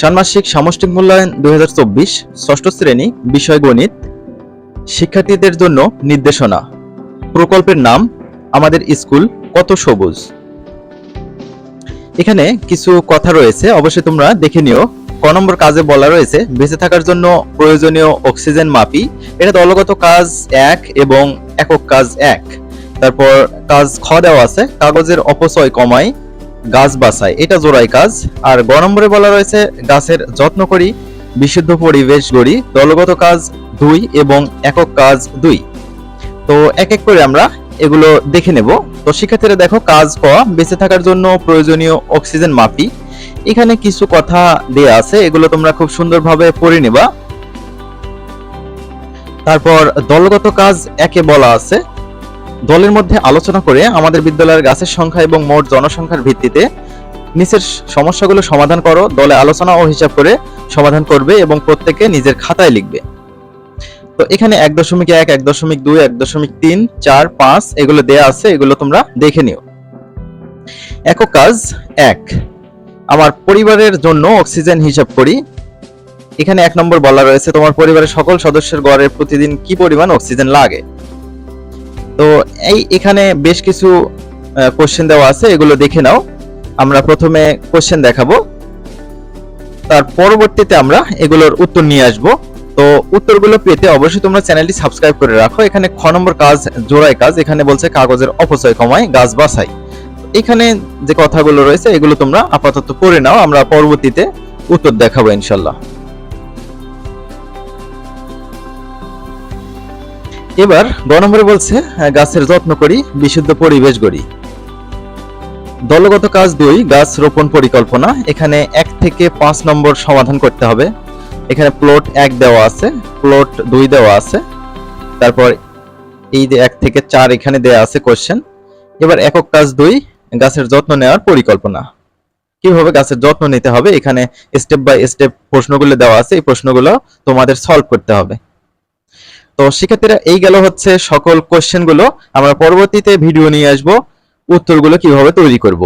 ষান্মাসিক সামষ্টিক মূল্যায়ন দুই ষষ্ঠ শ্রেণি, বিষয় গণিত, শিক্ষার্থীদের জন্য নির্দেশনা। প্রকল্পের নাম, আমাদের স্কুল কত সবুজ। এখানে কিছু কথা রয়েছে, অবশ্যই তোমরা দেখে নিও। ক নম্বর কাজে বলা রয়েছে, বেঁচে থাকার জন্য প্রয়োজনীয় অক্সিজেন মাপি এটা দলগত কাজ এক এবং একক কাজ এক। তারপর কাজ খ দেওয়া আছে, কাগজের অপচয় কমাই গাছ বাঁচাই এটা জোড়াই কাজ। আর গ নম্বরে বলা রয়েছে, গাছের যত্ন করি, বিশুদ্ধ পরিবেশ গড়ি, দলগত কাজ দুই এবং একক কাজ দুই। তো এক এক করে আমরা এগুলো দেখে নেব। তো শিক্ষার্থীরা দেখো, কাজ ক, বেঁচে থাকার জন্য প্রয়োজনীয় অক্সিজেন মাপি। এখানে কিছু কথা দেয়া আছে, এগুলো তোমরা খুব সুন্দরভাবে পড়ে নেবা। তারপর দলগত কাজ একে বলা আছে। দলের মধ্যে আলোচনা করে আমাদের বিদ্যালয়ের গাছের সংখ্যা এবং মোট জনসংখ্যার ভিত্তিতে নিচের সমস্যাগুলো সমাধান করো, দলে আলোচনা ও হিসাব করে সমাধান করবে এবং প্রত্যেকে নিজের খাতায় লিখবে। তো এখানে এক দশমিক এক এক দশমিক দুই, এক দশমিক তিন, চার, পাঁচ এগুলো দেয়া আছে, এগুলো তোমরা দেখে নিও। একক কাজ এক। আমার পরিবারের জন্য অক্সিজেন হিসাব করি। এখানে এক নম্বর বলা রয়েছে, তোমার পরিবারের সকল সদস্যের গড়ে প্রতিদিন কি পরিমাণ অক্সিজেন লাগে? তো এই এখানে বেশ কিছু কোশ্চেন দেওয়া আছে, এগুলো দেখে নাও। আমরা প্রথমে কোশ্চেন দেখাবো। তার পরবর্তীতে আমরা এগুলোর উত্তর নিয়ে আসব। তো উত্তরগুলো পেতে অবশ্যই তোমরা চ্যানেলটি সাবস্ক্রাইব করে রাখো। এখানে খ নম্বর কাজ জোড়াই কাজ, এখানে বলছে কাগজের অপচয় কমায়, গাছ বাছাই। এখানে যে কথাগুলো রয়েছে, এগুলো তোমরা আপাতত পড়ে নাও। আমরা পরবর্তীতে উত্তর দেখাবো ইনশাল্লাহ। এবার গ নম্বরে বলছে গাছের যত্ন করি, বিশুদ্ধ পরিবেশ গড়ি। দলগত কাজ দুই গাছ রোপণ পরিকল্পনা। এখানে এক থেকে পাঁচ নম্বর সমাধান করতে হবে। এখানে প্লট এক দেওয়া আছে প্লট দুই দেওয়া আছে। তারপর এই যে এক থেকে চার এখানে দেওয়া আছে কোশ্চেন এবার একক কাজ দুই, গাছের যত্ন নেওয়ার পরিকল্পনা। কীভাবে গাছের যত্ন নিতে হবে? এখানে স্টেপ বাই স্টেপ প্রশ্নগুলো দেওয়া আছে। এই প্রশ্নগুলো তোমাদের সলভ করতে হবে। তো শিক্ষার্থীরা এই গেল হচ্ছে সকল কোশ্চেনগুলো। আমরা পরবর্তীতে ভিডিও নিয়ে আসব। উত্তরগুলো কীভাবে তৈরি করব।